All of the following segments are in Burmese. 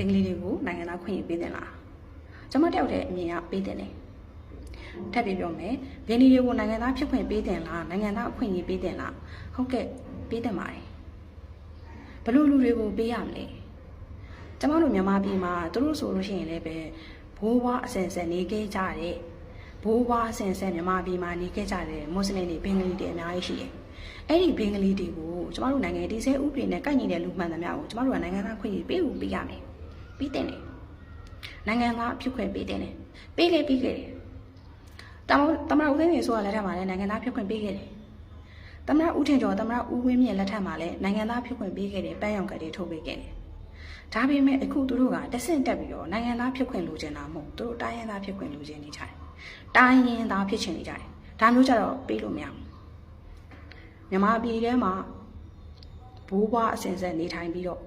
င်္ဂလီတွေကိုနိုင်ငံသားခွင့်ရပေးတယ်လားကျွန်မတယောက်တည်းအမြင်ကပေးတယ်တယ်ထပ်ပြီးပြောမယ်ဘင်္ဂလီတွေကိုနိုင်ငံသားဖြစ်ခွင့်ပေးတယ်လားနိုင်ငံသားအခွင့်အရေးပေးတယ်လားဟုတ်ကဲ့ပေးတယ်ပါတယ်ဘယ်လိုလူတွေကိုပေးရမလဲကျမတို့မြန်မာပြည်မှာသူတို့ဆိုလို့ရှိရင်လည်းပဲဘိုးဘွားအစင်စင်နေခဲ့ကြတဲ့ဘိုးဘွားအစင်စင်မြန်မာပြည်မှာနေခဲ့ကြတဲ့မွတ်စလင်တွေဘင်္ဂလီတွေအများကြီးရှိတယ်အဲ့ဒီဘင်္ဂလီတွေကိုကျမတို့နိုင်ငံဒီစဲဥပဒေနဲ့ကိုက်ညီတဲ့လူမှန်သမျှကိုကျမတို့ကနိုင်ငံသားခွင့်ရပေးဖို့ပေးရမယ် ပြီးတဲ့တယ်နိုင်ငံသားဖြစ်ခွင့်ပေးတဲ့တယ်ပေးလေပြီးခဲ့တယ်တမတမရဦးသိန်းနေဆိုရလက်ထက်မှာလည်းနိုင်ငံသားဖြစ်ခွင့်ပေးခဲ့တယ်တမရဦးထင်ကျော်တမရဦးဝင်းမြင့်လက်ထက်မှာလည်းနိုင်ငံသားဖြစ်ခွင့်ပေးခဲ့တယ်ပန်းရောင်ကလေးထုတ်ပေးခဲ့တယ်ဒါပေမဲ့အခုသူတို့ကတဆင့်တက်ပြီးတော့နိုင်ငံသားဖြစ်ခွင့်လိုချင်တာမဟုတ်သူတို့တိုင်းရင်းသားဖြစ်ခွင့်လိုချင်နေကြတယ်တိုင်းရင်းသားဖြစ်ချင်နေကြတယ်ဒါမျိုးကြတော့ပေးလို့မရဘူးမြန်မာပြည်ထဲမှာဘိုးဘွားအစဉ်ဆက်နေထိုင်ပြီးတော့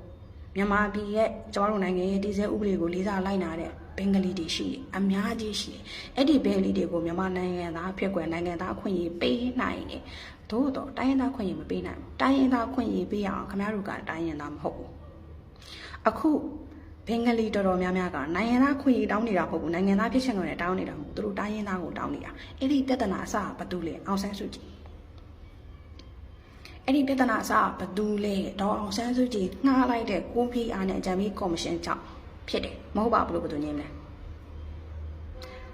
မြန်မာပြည်ရဲ့ကျွန်တော်တို့နိုင်ငံရဲ့တည်ဆဲဥပဒေကိုလေးစားလိုက်နာတဲ့ဘင်္ဂလီတွေရှိတယ်အများကြီးရှိတယ်အဲ့ဒီဘင်္ဂလီတွေကိုမြန်မာနိုင်ငံသားဖြစ်ကွယ်နိုင်ငံသားအခွင့်အရေးပေးနိုင်တယ်သို့တော့တိုင်းရင်းသားခွင့်အရေးမပေးနိုင်ဘူးတိုင်းရင်းသားခွင့်အရေးပေးရအောင်ခင်ဗျားတို့ကတိုင်းရင်းသားမဟုတ်ဘူးအခုဘင်္ဂလီတော်တော်များများကနိုင်ငံသားခွင့်ရေးတောင်းနေတာမဟုတ်ဘူးနိုင်ငံသားဖြစ်ချင်တယ်တောင်းနေတာမဟုတ်ဘူးသူတို့တိုင်းရင်းသားကိုတောင်းနေတာအဲ့ဒီပြဿနာအစဘာတူလဲအောင်ဆန်းစုကြည် အဲ့ဒီပြဿနာအစဘသူလဲဒေါ်အောင်ဆန်းစုကြည်ငှားလိုက်တဲ့ကိုဖီအားနဲ့ဂျမ်မီကော်မရှင်ကြောင့်ဖြစ်တယ်မဟုတ်ပါဘူးလို့ဘယ်သူညင်းမလဲ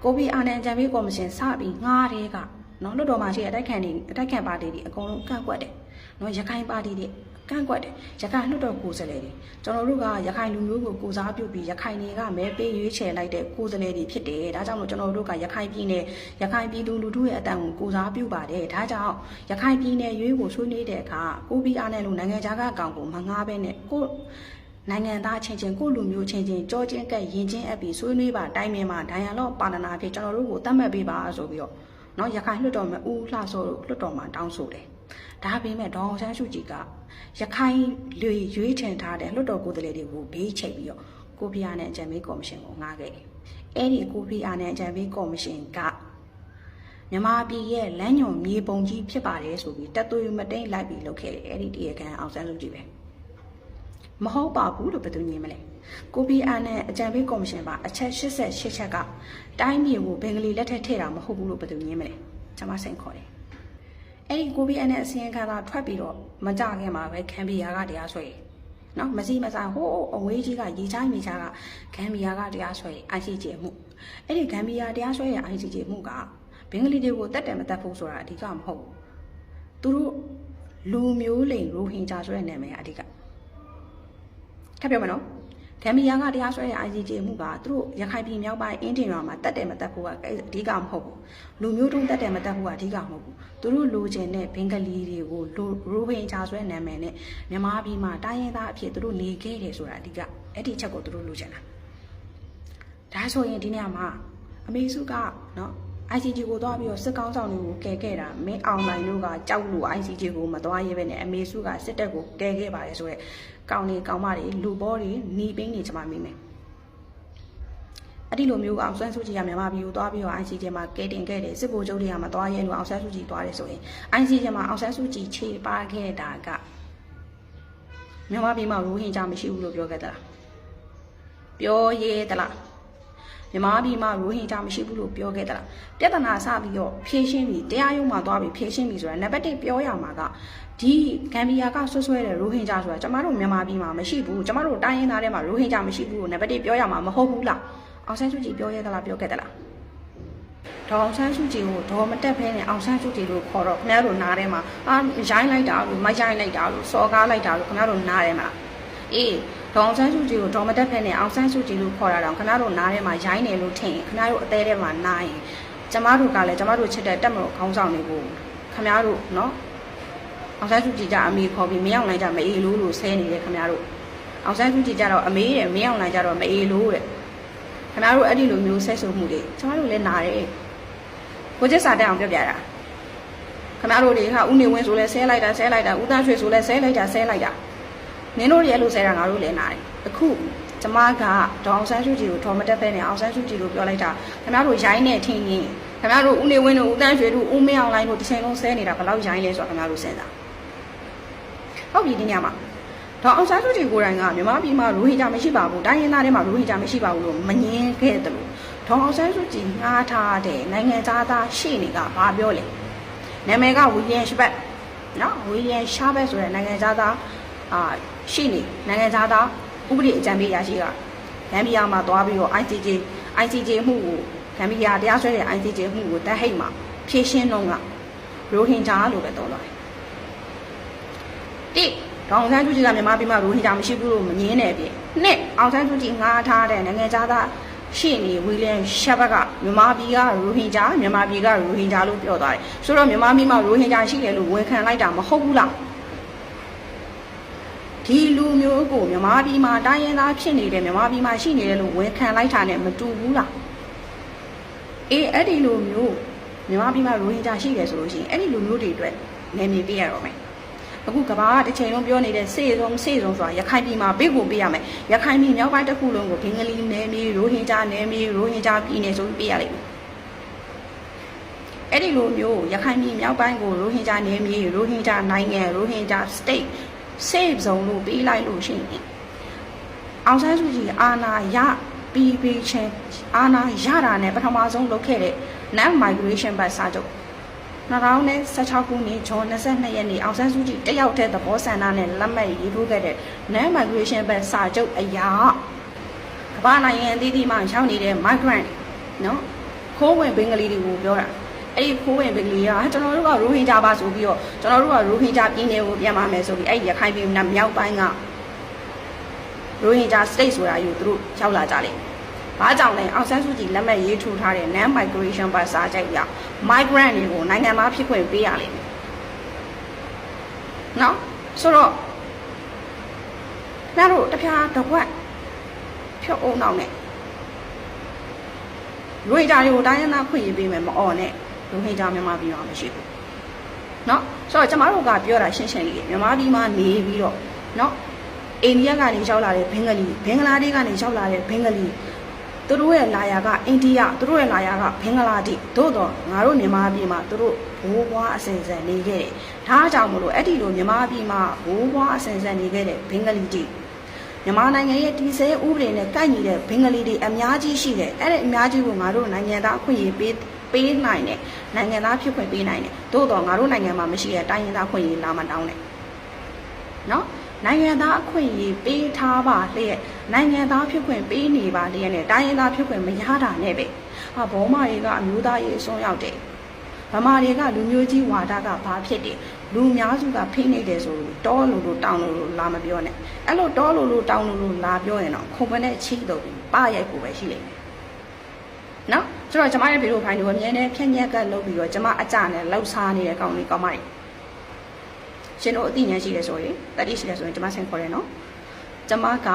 ကိုဖီအားနဲ့ဂျမ်မီကော်မရှင်စပြီးငှားတဲ့ကနော်လွတ်တော်မှာရှိတဲ့အတိုက်ခံတွေအတိုက်ခံပါတီတွေအကုန်လုံးကန့်ကွက်တယ်နော်ရခိုင်ပါတီတွေ ကန့်ကွက်တယ်ရခိုင်လွတ်တော်ကိုယ်စားလှယ်တွေကျွန်တော်တို့ကရခိုင်လူမျိုးကိုကိုစားပြုပြီးရခိုင်တွေကမဲပေးရွေးချယ်လိုက်တဲ့ကိုယ်စားလှယ်တွေဖြစ်တယ်ဒါကြောင့်မို့ကျွန်တော်တို့ကရခိုင်ပြည်နယ်ရခိုင်ပြည်သူလူထုရဲ့အတန်ကိုကိုစားပြုပါတယ်ဒါကြောင့်ရခိုင်ပြည်နယ်ရွေးကိုဆွေးနွေးတဲ့အခါကိုပီအားနဲ့လူနိုင်ငံခြားကအကောင်ကိုမငားပဲနဲ့ကိုနိုင်ငံသားချင်းချင်းကိုလူမျိုးချင်းချင်းကြောချင်းကက်ရင်ချင်းအပ်ပြီးဆွေးနွေးပါတိုင်းမြင်မှာဒိုင်ယာလော့ပါဏနာဖြစ်ကျွန်တော်တို့ကိုတတ်မှတ်ပေးပါဆိုပြီးတော့နော်ရခိုင်လွှတ်တော်မှာဦးလှစောတို့လွှတ်တော်မှာတောင်းဆိုတယ် ဒါပေမဲ့ဒေါအောင်ဆန်းစုကြည်ကရခိုင်လူရွေးထင်ထားတဲ့လွှတ်တော်ကိုယ်စားလှယ်တွေကိုဘေးချိတ်ပြီးတော့ကိုဖီအာနဲ့အကြံပေးကော်မရှင်ကိုငှားခဲ့တယ်အဲ့ဒီကိုဖီအာနဲ့အကြံပေးကော်မရှင်ကမြန်မာပြည်ရဲ့လမ်းညွန်မြေပုံကြီးဖြစ်ပါတယ်ဆိုပြီးတက်သွေးမတိန်လိုက်ပြီးလုပ်ခဲ့တယ်အဲ့ဒီတရားခံအောင်ဆန်းစုကြည်ပဲမဟုတ်ပါဘူးလို့ဘယ်သူညင်မလဲကိုပီအာနဲ့အကြံပေးကော်မရှင်ပါအချက်88ချက်ကတိုင်းပြည်ကိုဘင်္ဂလီလက်ထက်ထည့်တာမဟုတ်ဘူးလို့ဘယ်သူညင်းမလဲကျွန်မစိန်ခေါ်တယ် အဲ့ဒီကိုပီအာနဲ့အစင်းခံသာထွက်ပြီးတော့မကြခင်မှာပဲခံပီယာကတရားဆွဲနော်မစီမစားဟိုးအဝေးကြီးကရေချိုင်းမြေချာကခံပီယာကတရားဆွဲ ICJ မှုအဲ့ဒီခံပီယာတရားဆွဲရဲ့ ICJ မှုကဘင်္ဂလီတွေကိုတတ်တယ်မတတ်ဘူးဆိုတာအဓိကမဟုတ်ဘူးသူတို့လူမျိုးလိန်ရိုဟင်ဂျာဆိုတဲ့နာမည်ကအဓိကထပ်ပြောမယ်နော် ဂမ်ဘီယာကတရားစွဲတဲ့ ICJ မှုကသူတို့ရခိုင်ပြည်မြောက်ပိုင်းအင်းတင်ရွာမှာတက်တယ်မတက်ဘူးကအဓိကမဟုတ်ဘူးလူမျိုးတုံးတက်တယ်မတက်ဘူးကအဓိကမဟုတ်ဘူးသူတို့လိုချင်တဲ့ဘင်္ဂလီတွေကိုရိုဟင်ဂျာဆွဲနာမည်နဲ့မြန်မာပြည်မှာတိုင်းရင်းသားအဖြစ်သူတို့နေခဲ့တယ်ဆိုတာအဓိကအဲ့ဒီချက်ကိုသူတို့လိုချင်တာဒါဆိုရင်ဒီနေရာမှာအမေစုကနော် ICJ ကိုသွားပြီးတော့စစ်ကောင်းဆောင်တွေကိုကယ်ခဲ့တာမင်းအောင်နိုင်တို့ကကြောက်လို့ ICJ ကိုမသွားရဲပဲနဲ့အမေစုကစစ်တပ်ကိုကယ်ခဲ့ပါတယ်ဆိုတော့ ကောင်းနေကောင်းမတွေလူဘောတွေหนีပင်းနေချင်မှမိမယ်အဲ့ဒီလိုမျိုးကအောင်ဆန်းစုကြည်ကမြန်မာပြည်ကိုသွားပြီးတော့ ICJ မှာကယ်တင်ခဲ့တယ်စစ်ဗိုလ်ချုပ်တွေကမသွားရဲလို့အောင်ဆန်းစုကြည်သွားတယ်ဆိုရင် ICJ မှာအောင်ဆန်းစုကြည်ခြေပါခဲ့တာကမြန်မာပြည်မှာရိုဟင်ဂျာမရှိဘူးလို့ပြောခဲ့သလားပြောရဲသလား မြန်မာပြည်မှာရိုဟင်ဂျာမရှိဘူးလို့ပြောခဲ့သလားပြဿနာစပြီးတော့ဖြေရှင်းပြီးတရားရုံးမှာသွားပြီးဖြေရှင်းပြီးဆိုတာနံပါတ်1ပြောရမှာကဒီဂမ်ဘီယာကဆွဆွဲတဲ့ရိုဟင်ဂျာဆိုတာကျမတို့မြန်မာပြည်မှာမရှိဘူးကျမတို့တိုင်းရင်းသားတွေမှာရိုဟင်ဂျာမရှိဘူးလို့နံပါတ်1ပြောရမှာမဟုတ်ဘူးလားအောင်ဆန်းစုကြည်ပြောရဲသလားပြောခဲ့သလားဒေါအောင်ဆန်းစုကြည်ကိုဒေါ်မတက်ဖဲနဲ့အောင်ဆန်းစုကြည်လို့ခေါ်တော့ခင်ဗျားတို့နားထဲမှာအာရိုင်းလိုက်တာလို့မရိုင်းလိုက်တာလို့စော်ကားလိုက်တာလို့ခင်ဗျားတို့နားထဲမှာအေး ဒေါအောင်ဆန်းစုကြည်ကိုဒေါ်မတက်ဖဲနဲ့အောင်ဆန်းစုကြည်လို့ခေါ်တာတော့ခင်ဗျားတို့နားထဲမှာရိုင်းနေလို့ထင်ခင်ဗျားတို့အသေးထဲမှာနားရင်ကျမတို့ကလည်းကျမတို့ချစ်တဲ့တက်မလို့ခေါင်းဆောင်တွေကိုခင်ဗျားတို့နော်အောင်ဆန်းစုကြည်ကြအမေခေါ်ပြီးမရောက်နိုင်ကြမအေးလို့လို့ဆဲနေတယ်ခင်ဗျားတို့အောင်ဆန်းစုကြည်ကြတော့အမေတဲ့မရောက်နိုင်ကြတော့မအေးလို့တဲ့ခင်ဗျားတို့အဲ့ဒီလိုမျိုးဆက်ဆိုမှုတွေကျမတို့လည်းနားတယ်ကိုကျစ်စာတက်အောင်ပြောပြတာခင်ဗျားတို့တွေကဥနေဝင်းဆိုလဲဆဲလိုက်တာဆဲလိုက်တာဥသားရွှေဆိုလဲဆဲလိုက်တာဆဲလိုက်တာ နင်တို့ရဲ့လို့ဆဲတာငါတို့လည်းနားတယ်အခုကျမကဒေါအောင်ဆန်းစုကြည်ကိုထော်မတက်ဖဲနဲ့အောင်ဆန်းစုကြည်ကိုပြောလိုက်တာခင်ဗျားတို့ရိုင်းနေထင်းရင်ခင်ဗျားတို့ဥနေဝင်းတို့ဥတန်းရွှေတို့ဦးမင်းအောင်လိုင်းတို့တစ်ချိန်လုံးဆဲနေတာဘယ်လောက်ရိုင်းလဲဆိုတော့ခင်ဗျားတို့စဉ်းစားဟုတ်ပြီဒီညမှာဒဒေါအောင်ဆန်းစုကြည်ကိုယ်တိုင်ကမြန်မာပြည်မှာရိုဟင်ဂျာမရှိပါဘူးတိုင်းရင်းသားတွေမှာရိုဟင်ဂျာမရှိပါဘူးလို့မငင်းခဲ့တယ်လို့ဒေါအောင်ဆန်းစုကြည်ငှားထားတဲ့နိုင်ငံသားသားရှေ့နေကဘာပြောလဲနာမည်ကဝီလီယံရှဘတ်နော်ဝီလီယံရှာဘတ်ဆိုတဲ့နိုင်ငံသားသား အာရှေ့နေနိုင်ငံသားသားဥပဒေအကြံပေးရရှိကဂမ်ဘီယာမှာသွားပြီးတော့ ICJ ICJ မှုကိုဂမ်ဘီယာတရားစွဲတဲ့ ICJ မှုကိုတက်ဟိတ်မှာဖြည့်ရှင်းတော့ကရိုဟင်ဂျာလို့ပဲတော်လာတယ်တိဒေါအောင်ဆန်းစုကြည်ကမြန်မာပြည်မှာရိုဟင်ဂျာမရှိဘူးလို့မငင်းတဲ့အပြင်နှစ်အောင်ဆန်းစုကြည်ငှားထားတဲ့နိုင်ငံသားရှေ့နေဝီလီယံရှက်ဘတ်ကမြန်မာပြည်ကရိုဟင်ဂျာမြန်မာပြည်ကရိုဟင်ဂျာလို့ပြောသွားတယ်ဆိုတော့မြန်မာပြည်မှာရိုဟင်ဂျာရှိတယ်လို့ဝန်ခံလိုက်တာမဟုတ်ဘူးလား ဒီလူမျိုးကိုမြန်မာပြည်မှာတိုင်းရင်းသားဖြစ်နေတယ်မြန်မာပြည်မှာရှိနေတယ်လို့ဝန်ခံလိုက်တာနဲ့မတူဘူးလားအေးအဲ့ဒီလူမျိုးမြန်မာပြည်မှာရိုဟင်ဂျာရှိတယ်ဆိုလို့ရှိရင်အဲ့ဒီလူမျိုးတွေအတွက်နေမြေပေးရတော့မယ်အခုကဘာကတစ်ချိန်လုံးပြောနေတဲ့စေဆုံးစေဆုံးဆိုတာရခိုင်ပြည်မှာပေးကိုပေးရမယ်ရခိုင်ပြည်မြောက်ပိုင်းတစ်ခုလုံးကိုဘင်္ဂလီနယ်မြေရိုဟင်ဂျာနယ်မြေရိုဟင်ဂျာပြည်နယ်ဆိုပြီးပေးရလိမ့်မယ်အဲ့ဒီလိုမျိုးရခိုင်ပြည်မြောက်ပိုင်းကိုရိုဟင်ဂျာနယ်မြေရိုဟင်ဂျာနိုင်ငံရိုဟင်ဂျာ state save zone လို့ပေးလိုက်လို့ရှိရင်အောင်ဆန်းစုကြည်အာဏာရပြီးပြီးချင်းအာဏာရတာနဲ့ပထမဆုံးလုပ်ခဲ့တဲ့ non migration ဘတ်စာချုပ်2016ခုနှစ်ဇွန်22ရက်နေ့အောင်ဆန်းစုကြည်တက်ရောက်တဲ့သဘောဆန္ဒနဲ့လက်မှတ်ရေးထိုးခဲ့တဲ့ non migration ဘတ်စာချုပ်အရာကမ္ဘာနိုင်ငံအသီးသီးမှာရောက်နေတဲ့ migrant နော်ခိုးဝင်ဘင်္ဂလီတွေကိုပြောတာ အဲ့ဒီခိုးဝင်ဘင်္ဂလီကကျွန်တော်တို့ကရိုဟင်ဂျာပါဆိုပြီးတော့ကျွန်တော်တို့ကရိုဟင်ဂျာပြည်နယ်ကိုပြန်ပါမယ်ဆိုပြီးအဲ့ဒီရခိုင်ပြည်နယ်မြောက်ပိုင်းကရိုဟင်ဂျာ state ဆိုတာယူသူတို့ရောက်လာကြတယ်။ဘာကြောင့်လဲအောင်ဆန်းစုကြည်လက်မှတ်ရေးထိုးထားတဲ့ non migration ပါစာချုပ်ရ migrant တွေကိုနိုင်ငံသားဖြစ်ခွင့်ပေးရလိမ့်မယ်။နော်ဆိုတော့နားတို့တပြားတစ်ခွက်ဖြုတ်အောင်နောက်နဲ့ရိုဟင်ဂျာတွေကိုတိုင်းရင်းသားခွင့်ရေးပေးမယ်မအော်နဲ့ ရိုဟင်ဂျာမြန်မာပြည်မှာမရှိဘူး။နော်ဆိုတော့ကျမတို့ကပြောတာရှင်းရှင်းလေးမြန်မာပြည်မှာနေပြီးတော့နော်အိန္ဒိယကနေရောက်လာတဲ့ဘင်္ဂလီဘင်္ဂလားဒေ့ရှ်ကနေရောက်လာတဲ့ဘင်္ဂလီသူတို့ရဲ့လာယာကအိန္ဒိယသူတို့ရဲ့လာယာကဘင်္ဂလားဒေ့ရှ်သို့တော့ငါတို့မြန်မာပြည်မှာသူတို့ဘိုးဘွားအစဉ်ဆက်နေခဲ့တယ်။ဒါကြောင့်မလို့အဲ့ဒီလိုမြန်မာပြည်မှာဘိုးဘွားအစဉ်ဆက်နေခဲ့တဲ့ဘင်္ဂလီတွေမြန်မာနိုင်ငံရဲ့တည်ဆဲဥပဒေနဲ့ကိုက်ညီတဲ့ဘင်္ဂလီတွေအများကြီးရှိတယ်။အဲ့ဒီအများကြီးကိုငါတို့နိုင်ငံသားအခွင့်အရေးပေး ပေးနိုင်တယ်။နိုင်ငံသားဖြစ်ခွင့်ပေးနိုင်တယ်။သို့တော့ငါတို့နိုင်ငံမှာမရှိတဲ့တိုင်းရင်းသားခွင့်ရေးလာမတောင်းနဲ့။နော်နိုင်ငံသားအခွင့်အရေးပေးထားပါလျက်နိုင်ငံသားဖြစ်ခွင့်ပေးနေပါလျက်နဲ့တိုင်းရင်းသားဖြစ်ခွင့်မရတာနဲ့ပဲဟာဘောမတွေကအမျိုးသားရေးအစွန်းရောက်တယ်ဗမာတွေကလူမျိုးကြီးဝါဒကဘာဖြစ်တယ်လူများစုကဖိနေတယ်ဆိုလို့တောလို့လို့တောင်းလို့လို့လာမပြောနဲ့အဲ့လိုတောလို့လို့တောင်းလို့လို့လာပြောရင်တော့ခုံပနဲ့ချိတော့ပရိုက်ဖို့ပဲရှိလိမ့်မယ် နော်ဆိုတော့ကျမရဲ့ဗီဒီယိုဖိုင်တွေကိုအမြဲတမ်းဖြန့်ညက်ကလုပ်ပြီးတော့ကျမအကြနဲ့လှောက်စားနေတဲ့ကောင်းလေးကောင်းမတွေရှင်တို့အသိဉာဏ်ရှိတယ်ဆိုရင်တတိရှိတယ်ဆိုရင်ကျမဆင်ခေါ်တယ်နော်ကျမက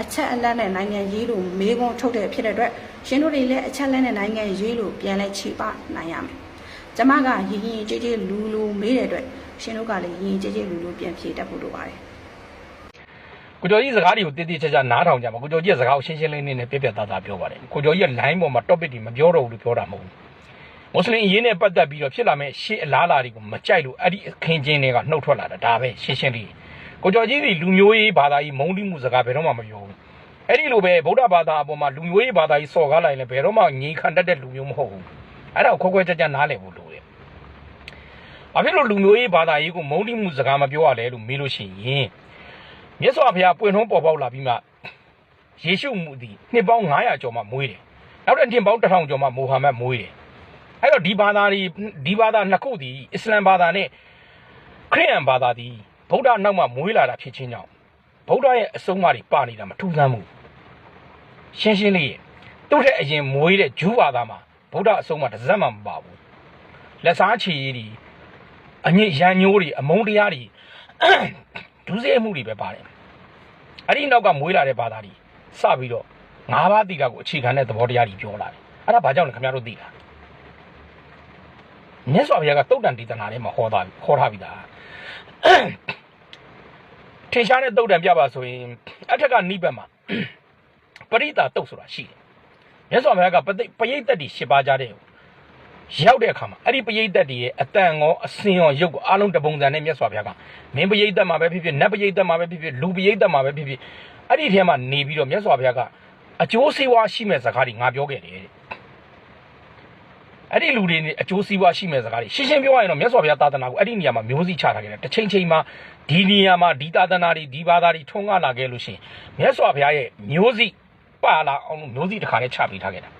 အချက်အလက်နဲ့နိုင်ငံရေးလို့မေးခွန်းထုတ်တဲ့ဖြစ်တဲ့အတွက်ရှင်တို့တွေလည်းအချက်လက်နဲ့နိုင်ငံရေးလို့ပြန်လဲခြေပနိုင်ရမယ်ကျမကရင်းရင်ကြည်ကြည်လူလူမေးတဲ့အတွက်ရှင်တို့ကလည်းရင်းရင်ကြည်ကြည်လူလူပြန်ဖြေတတ်ဖို့လိုပါတယ် ကိုကျော်ကြီးစကားတွေကိုတည်တည်ချာချာနားထောင်ကြပါကိုကျော်ကြီးရဲ့စကားကိုရှင်းရှင်းလင်းလင်းနဲ့ပြပြသားသားပြောပါတယ်ကိုကျော်ကြီးရဲ့ line ပေါ်မှာ topic တွေမပြောတော့ဘူးလို့ပြောတာမဟုတ်ဘူးမွတ်စလင်အရေးနဲ့ပတ်သက်ပြီးတော့ဖြစ်လာမဲ့ရှေ့အလားအလာတွေကိုမကြိုက်လို့အဲ့ဒီအခင်းချင်းတွေကနှုတ်ထွက်လာတာဒါပဲရှင်းရှင်းလေးကိုကျော်ကြီးဒီလူမျိုးရေးဘာသာရေးမုန်းတိမှုစကားဘယ်တော့မှမပြောဘူးအဲ့ဒီလိုပဲဗုဒ္ဓဘာသာအပေါ်မှာလူမျိုးရေးဘာသာရေးစော်ကားလိုက်ရင်လည်းဘယ်တော့မှငြိမ်ခံတတ်တဲ့လူမျိုးမဟုတ်ဘူးအဲ့ဒါကိုခွဲခွဲခြားခြားနားလည်ဖို့လိုတယ်ဘာဖြစ်လို့လူမျိုးရေးဘာသာရေးကိုမုန်းတိမှုစကားမပြောရလဲလို့မေးလို့ရှိရင် မြတ်စွာဘုရားပွင့်ထွန်းပေါ်ပေါက်လာပြီးမှယေရှုမူသည်နှစ်ပေါင်း900ကျော်မှမွေးတယ်။နောက်တဲ့နှစ်ပေါင်း1000ကျော်မှမိုဟာမက်မွေးတယ်။အဲ့တော့ဒီဘာသာတွေဒီဘာသာနှစ်ခုသည်အစ္စလမ်ဘာသာနဲ့ခရစ်ယာန်ဘာသာသည်ဗုဒ္ဓနောက်မှမွေးလာတာဖြစ်ခြင်းကြောင့်ဗုဒ္ဓရဲ့အဆုံးအမတွေပါနေတာမထူးဆန်းဘူး။ရှင်းရှင်းလေးသူ့တဲ့အရင်မွေးတဲ့ဂျူးဘာသာမှာဗုဒ္ဓအဆုံးအမတစ်စက်မှမပါဘူး။လက်စားချီရည်တွေအညစ်ရန်ညိုးတွေအမုန်းတရားတွေ ဒုစရိုက်မှုတွေပဲပါတယ်အဲ့ဒီနောက်ကမွေးလာတဲ့ဘာသာတွေစပြီးတော့ငါးပါးတိကကိုအခြေခံတဲ့သဘောတရားတွေပြောလာတယ်အဲ့ဒါဘာကြောင့်လဲခင်ဗျားတို့သိလားမြတ်စွာဘုရားကတုတ်တန်ဒေသနာထဲမှာဟောသားဟောထားပြီးသားထင်ရှားတဲ့တုတ်တန်ပြပါဆိုရင်အထက်ကနိဗ္ဗာန်မှာပရိသတ်တုတ်ဆိုတာရှိတယ်မြတ်စွာဘုရားကပဋိပရိသတ်တွေရှင်းပါကြတဲ့ ရောက်တဲ့အခါမှာအဲ့ဒီပရိသတ်တွေရဲ့အတန်ရောအစင်ရောရုပ်ကိုအားလုံးတပုံစံနဲ့မြတ်စွာဘုရားကမင်းပရိသတ်မှာပဲဖြစ်ဖြစ်နတ်ပရိသတ်မှာပဲဖြစ်ဖြစ်လူပရိသတ်မှာပဲဖြစ်ဖြစ်အဲ့ဒီထဲမှာနေပြီးတော့မြတ်စွာဘုရားကအကျိုးစီးပွားရှိမဲ့စကားတွေငါပြောခဲ့တယ်တဲ့အဲ့ဒီလူတွေနေအကျိုးစီးပွားရှိမဲ့စကားတွေရှင်းရှင်းပြောရရင်တော့မြတ်စွာဘုရားသာသနာကိုအဲ့ဒီနေရာမှာမျိုးစိချထားခဲ့တယ်တစ်ချိန်ချိန်မှာဒီနေရာမှာဒီသာသနာတွေဒီဘာသာတွေထွန်းကားလာခဲ့လို့ရှိရင်မြတ်စွာဘုရားရဲ့မျိုးစိပါလာအောင်လို့မျိုးစိတစ်ခါနဲ့ချပေးထားခဲ့တာ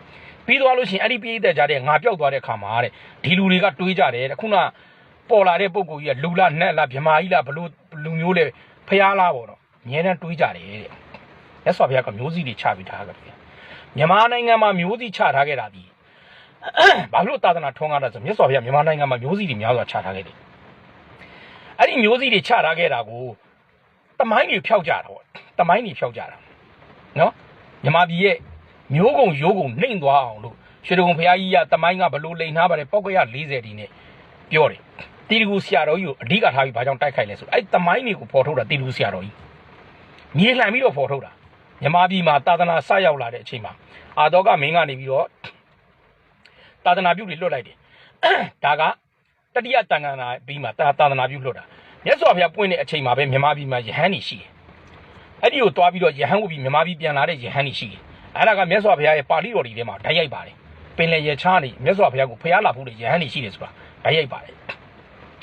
ပြီးသွားလို့ရှိရင်အဲ့ဒီပြိသက်ကြတဲ့ငါပြောက်သွားတဲ့ခါမှာတဲ့ဒီလူတွေကတွေးကြတယ်တဲ့ခုနပေါ်လာတဲ့ပုံကိုကြီးကလူလားနတ်လားဗြမာကြီးလားဘလို့လူမျိုးလဲဖျားလားပေါ့တော့အများနဲ့တွေးကြတယ်တဲ့ရသော်ဘုရားကမျိုးစီတွေချပြီးထားကြတယ်မြန်မာနိုင်ငံမှာမျိုးစီချထားခဲ့တာဒီဘာလို့သာသနာထွန်းကားတာဆိုမြတ်စွာဘုရားမြန်မာနိုင်ငံမှာမျိုးစီတွေများစွာချထားခဲ့တယ်အဲ့ဒီမျိုးစီတွေချထားခဲ့တာကိုတမိုင်းတွေဖျောက်ကြတာပေါ့တမိုင်းတွေဖျောက်ကြတာနော်မြန်မာပြည်ရဲ့ မျိုးကုံရိုးကုံနှိမ့်သွားအောင်လို့ရွှေတုံဖရာကြီးကတမိုင်းကဘလို့လိန်ထားပါတယ်ပောက်ကရ40ဒီနဲ့ပြောတယ်တီတကူဆရာတော်ကြီးကိုအဓိကထားပြီးဘာကြောင့်တိုက်ခိုက်လဲဆိုအဲ့တမိုင်းတွေကိုပေါ်ထုတ်တာတီတကူဆရာတော်ကြီးမြေလှန်ပြီးတော့ပေါ်ထုတ်တာမြမပြည်မှာသာသနာစရောက်လာတဲ့အချိန်မှာအာတော်ကမင်းကနေပြီးတော့သာသနာပြုတွေလွတ်လိုက်တယ်ဒါကတတိယတန်ခါနာပြီးမှသာသနာပြုလွတ်တာမြတ်စွာဘုရားပွင့်တဲ့အချိန်မှာပဲမြမပြည်မှာယဟန်နေရှိတယ်အဲ့ဒီကိုတွားပြီးတော့ယဟန်ဝပြီးမြမပြည်ပြန်လာတဲ့ယဟန်နေရှိတယ် အဲ့ဒါကမြတ်စွာဘုရားရဲ့ပါဠိတော်တွေထဲမှာဓာတ်ရိုက်ပါတယ်ပင်လယ်ရချားနေမြတ်စွာဘုရားကိုဖျားလာဖို့တဲ့ယဟန်နေရှိတယ်ဆိုတာဓာတ်ရိုက်ပါတယ်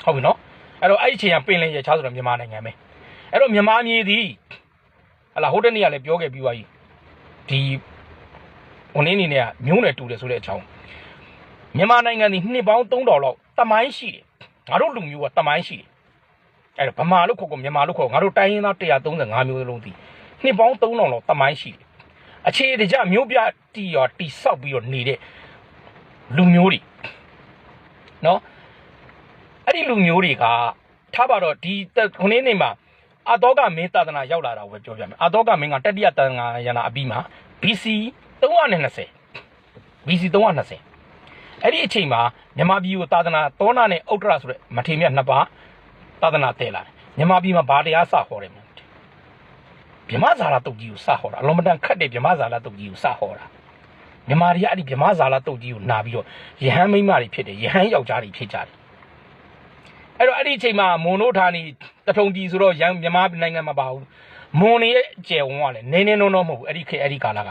ဟုတ်ပြီနော်အဲ့တော့အဲ့ဒီအချိန်ကပင်လယ်ရချားဆိုတာမြန်မာနိုင်ငံပဲအဲ့တော့မြန်မာမြေသည်ဟလာဟိုတနေ့ကလည်းပြောခဲ့ပြီးသွားပြီဒီဟိုနေ့နေနဲ့ကမျိုးနယ်တူတယ်ဆိုတဲ့အကြောင်းမြန်မာနိုင်ငံသည်နှစ်ပေါင်း3000လောက်တမိုင်းရှိတယ်ငါတို့လူမျိုးကတမိုင်းရှိတယ်အဲ့တော့ဗမာလို့ခေါ်ကောမြန်မာလို့ခေါ်ငါတို့တိုင်းရင်းသား135မျိုးလုံးသည်နှစ်ပေါင်း3000လောက်တမိုင်းရှိတယ် အခြေတကြမျိုးပြတီရောတီဆောက်ပြီးတော့နေတဲ့လူမျိုးတွေနော်အဲ့ဒီလူမျိုးတွေကထားပါတော့ဒီခုနေ့နေ့မှာအာတောကမင်းသာသနာရောက်လာတာကိုပဲပြောပြမယ်အာတောကမင်းကတတိယတန်ဃာယနာအပြီးမှာ BC 320 BC 320အဲ့ဒီအချိန်မှာမြန်မာပြည်ကိုသာသနာတောနာနဲ့ဥတ္တရဆိုတဲ့မထေမြတ်နှစ်ပါးသာသနာတည်လာတယ်မြန်မာပြည်မှာဗာတရားစဟောတယ် မဟုတ်ဗြဟ္မဇာလတုတ်ကြီးကိုစဟောတာအလုံးမတန်ခတ်တဲ့ဗြဟ္မဇာလတုတ်ကြီးကိုစဟောတာမြမာတွေကအဲ့ဒီဗြဟ္မဇာလတုတ်ကြီးကိုနာပြီးတော့ယဟန်မိန်းမတွေဖြစ်တယ်ယဟန်ယောက်ျားတွေဖြစ်ကြတယ်အဲ့တော့အဲ့ဒီအချိန်မှာမွန်တို့ဌာနီတထုံကြီးဆိုတော့ရန်မြန်မာနိုင်ငံမှာပါဘူးမွန်ရဲ့ကျယ်ဝန်းကလည်းနေနေနုံနုံမဟုတ်ဘူးအဲ့ဒီခေတ်အဲ့ဒီကာလက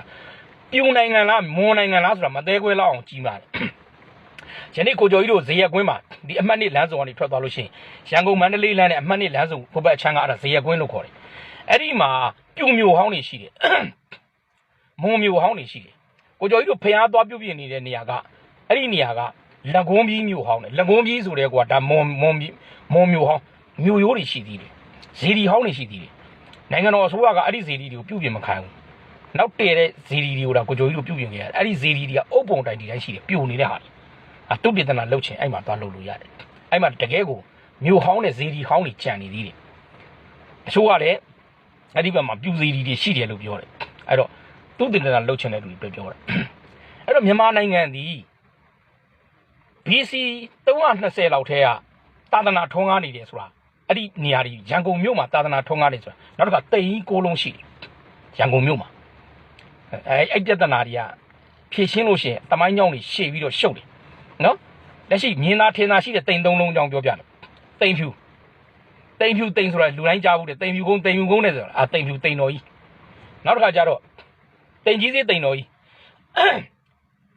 ပြူနိုင်ငံလားမွန်နိုင်ငံလားဆိုတာမသေးခွဲလောက်အောင်ကြီးမာတယ်ယနေ့ကိုကျော်ကြီးတို့ဇေယျကွင်းမှာဒီအမှတ်နှစ်လမ်းစုံကနေထွက်သွားလို့ရှိရင်ရန်ကုန်မန္တလေးလမ်းနဲ့အမှတ်နှစ်လမ်းစုံဘုဘက်အချမ်းကအဲ့ဒါဇေယျကွင်းလို့ခေါ်တယ် အဲ့ဒီမှာပြူမျိုးဟောင်းနေရှိတယ်မုံမျိုးဟောင်းနေရှိတယ်ကိုကျော်ကြီးတို့ဖျားသွားပြုတ်ပြင်းနေတဲ့နေရာကအဲ့ဒီနေရာကလက်ကုန်းပြီးမျိုးဟောင်းတယ်လက်ကုန်းပြီးဆိုတဲ့ကွာဒါမွန်မွန်မွန်မျိုးဟောင်းမျိုးရိုးတွေရှိသေးတယ်ဇေဒီဟောင်းတွေရှိသေးတယ်နိုင်ငံတော်အစိုးရကအဲ့ဒီဇေဒီတွေကိုပြုတ်ပြင်းမခံဘူးနောက်တည့်တဲ့ဇေဒီတွေကိုဒါကိုကျော်ကြီးတို့ပြုတ်ပြင်းခဲ့ရတယ်အဲ့ဒီဇေဒီတွေကအုပ်ပုံတိုင်ဒီတိုင်းရှိတယ်ပြိုနေတဲ့ဟာတွေအတုပြဒနာလှုပ်ချင်အဲ့မှာသွားလှုပ်လို့ရတယ်အဲ့မှာတကယ်ကိုမျိုးဟောင်းနဲ့ဇေဒီဟောင်းတွေကြံနေသေးတယ်အချို့ကလည်း အဲ့ဒီဘက်မှာပြူစီဒီတွေရှိတယ်လို့ပြောတယ်အဲ့တော့သူတင်တနာလှုပ်ချင်တဲ့လူတွေပြောတယ်အဲ့တော့မြန်မာနိုင်ငံသည် BC 320လောက်ထဲကသာသနာထွန်းကားနေတယ်ဆိုတာအဲ့ဒီနေရာတွေရန်ကုန်မြို့မှာသာသနာထွန်းကားနေဆိုတာနောက်တစ်ခါတိန်ကြီးကိုလုံးရှိတယ်ရန်ကုန်မြို့မှာအဲအဲ့ပြဿနာတွေကဖြည့်ရှင်းလို့ရှိရင်တမိုင်းကြောင်းတွေရှေ့ပြီးတော့ရှုပ်တယ်နော်လက်ရှိမြင်းသားထင်းသားရှိတဲ့တိန်သုံးလုံးကြောင်းပြောပြတယ်တိန်ဖြူ တိမ်ဖြူတိမ်ဆိုတာလူတိုင်းကြားဘူးတဲ့တိမ်ဖြူကုန်းတိမ်ဖြူကုန်းနဲ့ဆိုတာအာတိမ်ဖြူတိမ်တော်ကြီးနောက်တစ်ခါကျတော့တိမ်ကြီးစေးတိမ်တော်ကြီး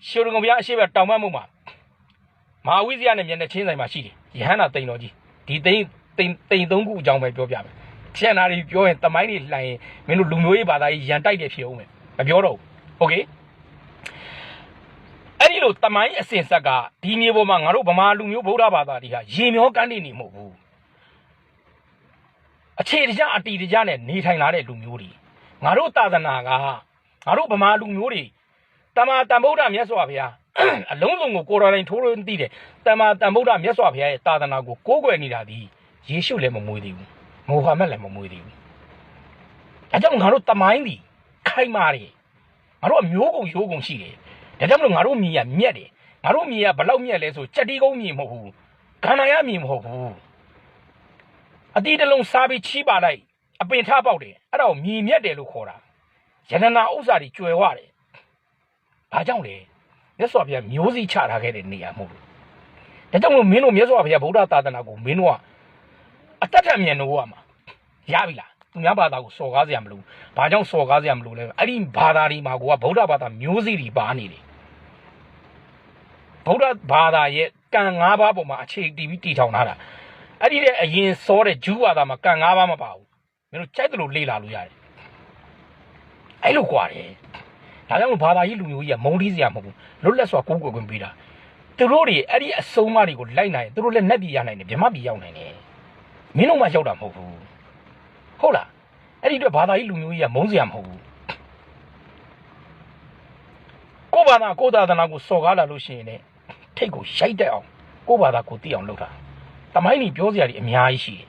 ရှုံကုံဘုရားအရှိဘတောင်မတ်မှုမှာမဟာဝိဇ္ဇာနဲ့မျက်နှာချင်းဆိုင်မှာရှိတယ်ယဟန္တာတိမ်တော်ကြီးဒီတိမ်တိမ်တိမ်သုံးခုအကြောင်းပဲပြောပြမယ်ကျန်တာတွေပြောရင်တမိုင်းတွေလှန်ရင်မင်းတို့လူမျိုးရေးဘာသာရေးရန်တိုက်တယ်ဖြစ်အောင်မယ်မပြောတော့ဘူးโอเคအဲ့ဒီလိုတမိုင်းအစဉ်ဆက်ကဒီမျိုးပေါ်မှာငါတို့ဗမာလူမျိုးဗုဒ္ဓဘာသာတွေဟာရေမျောကန်းနေနေမဟုတ်ဘူး အခြေတကြအတီတကြနဲ့နေထိုင်လာတဲ့လူမျိုးတွေငါတို့သာသနာကငါတို့ဗမာလူမျိုးတွေတမန်တန်ဗုဒ္ဓမြတ်စွာဘုရားအလုံးစုံကိုကိုယ်တော်တိုင်ထိုးလို့သိတယ်တမန်တန်ဗုဒ္ဓမြတ်စွာဘုရားရဲ့သာသနာကိုကိုးကွယ်နေတာဒီယေရှုလည်းမမွေးသေးဘူးမိုဟာမက်လည်းမမွေးသေးဘူးအဲကြောင့်ငါတို့တမိုင်းဒီခိုင်မာတယ်ငါတို့အမျိုးကုန်ရိုးကုန်ရှိတယ်ဒါကြောင့်မလို့ငါတို့မြေကမြက်တယ်ငါတို့မြေကဘလောက်မြက်လဲဆိုကြက်တီးကုန်းမြေမဟုတ်ဘူးခန္ဓာရမြေမဟုတ်ဘူး အတီးတစ်လုံးစားပြီးချီးပါလိုက်အပင်ထပေါက်တယ်အဲ့ဒါကိုမြည်မြက်တယ်လို့ခေါ်တာယန္တနာဥစ္စာတွေကျွယ်ဝတယ်ဘာကြောင့်လဲမြတ်စွာဘုရားမျိုးစိချထားခဲ့တဲ့နေရာမဟုတ်ဘူးဒါကြောင့်မို့မင်းတို့မြတ်စွာဘုရားဗုဒ္ဓသာသနာကိုမင်းတို့ကအတ္တထမြင်လို့ရမှာရပြီလားသူများဘာသာကိုစော်ကားစရာမလိုဘူးဘာကြောင့်စော်ကားစရာမလိုလဲအဲ့ဒီဘာသာဒီမှာကိုကဗုဒ္ဓဘာသာမျိုးစေ့တွေပါနေတယ်ဗုဒ္ဓဘာသာရဲ့ကံ၅ပါးပေါ်မှာအခြေတည်ပြီးတည်ထောင်ထားတာ အဲ့ဒီတဲ့အရင်စောတဲ့ဂျူးဘာသာမှာကံ၅ပါးမပါဘူးမင်းတို့ကြိုက်တယ်လို့လေ့လာလို့ရတယ်အဲ့လိုကွာတယ်ဒါကြောင့်မို့ဘာသာရေးလူမျိုးကြီးကမုန်းတီးစရာမဟုတ်ဘူးလွတ်လပ်စွာကိုးကွယ်ခွင့်ပေးတာသူတို့တွေအဲ့ဒီအစုံမတွေကိုလိုက်နိုင်ရင်သူတို့လည်းနှက်ပြည်ရနိုင်တယ်ဗမာပြည်ရောက်နိုင်တယ်မင်းတို့မှရောက်တာမဟုတ်ဘူးဟုတ်လားအဲ့ဒီအတွက်ဘာသာရေးလူမျိုးကြီးကမုန်းစရာမဟုတ်ဘူးကိုယ့်ဘာသာကိုယ့်သာသနာကိုစော်ကားလာလို့ရှိရင်လည်းထိတ်ကိုရိုက်တက်အောင်ကိုယ့်ဘာသာကိုသိအောင်လုပ်တာ တမိုင်းကြီးပြောစရာတွေအများကြီးရှိတယ်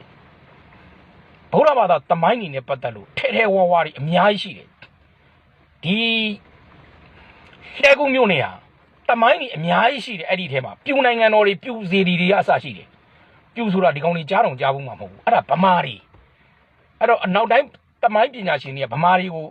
ဗုဒ္ဓဘာသာတမိုင်းကြီးနဲ့ပတ်သက်လို့ထဲထဲဝါဝါတွေအများကြီးရှိတယ်ဒီတဲကူမျိုးနေဟာတမိုင်းကြီးအများကြီးရှိတယ်အဲ့ဒီထဲမှာပြူနိုင်ငံတော်တွေပြူစီဒီတွေကအစရှိတယ်ပြူဆိုတာဒီကောင်တွေကြားတော့ကြားဘူးမှာမဟုတ်ဘူးအဲ့ဒါဗမာတွေအဲ့တော့အနောက်တိုင်းတမိုင်းပညာရှင်တွေကဗမာတွေကို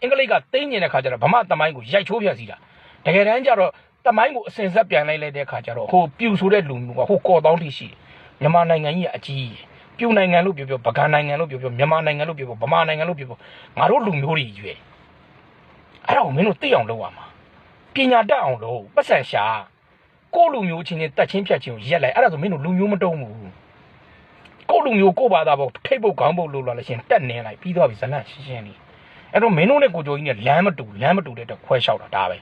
အင်္ဂလိပ်ကသိညင်တဲ့ခါကျတော့ဗမာတမိုင်းကိုရိုက်ချိုးပြစီတာတကယ်တမ်းကျတော့ တမိုင်းကိုအစင်ဆက်ပြန်လိုက်လိုက်တဲ့ခါကျတော့ဟိုပြူဆိုတဲ့လူမျိုးကဟိုကော်တောင်းထိရှိတယ်မြန်မာနိုင်ငံကြီးကအကြီးကြီးပြူနိုင်ငံလို့ပြောပြောဗကန်နိုင်ငံလို့ပြောပြောမြန်မာနိုင်ငံလို့ပြောပြောဗမာနိုင်ငံလို့ပြောပြောငါတို့လူမျိုးတွေရွယ်အဲ့ဒါကိုမင်းတို့သိအောင်လုပ်ရမှာပညာတတ်အောင်လို့ပတ်စံရှာကိုယ့်လူမျိုးချင်းချင်းတက်ချင်းဖြတ်ချင်းကိုရက်လိုက်အဲ့ဒါဆိုမင်းတို့လူမျိုးမတုံးဘူးကိုယ့်လူမျိုးကိုယ့်ဘာသာပေါ့ထိတ်ပုတ်ခေါင်းပုတ်လို့လာလို့ရှရင်တက်နေလိုက်ပြီးတော့ပြီဇလန့်ရှင်းရှင်းလေးအဲ့တော့မင်းတို့နဲ့ကိုကြိုကြီးနဲ့လမ်းမတူလမ်းမတူတဲ့အတွက်ခွဲလျှောက်တာဒါပဲ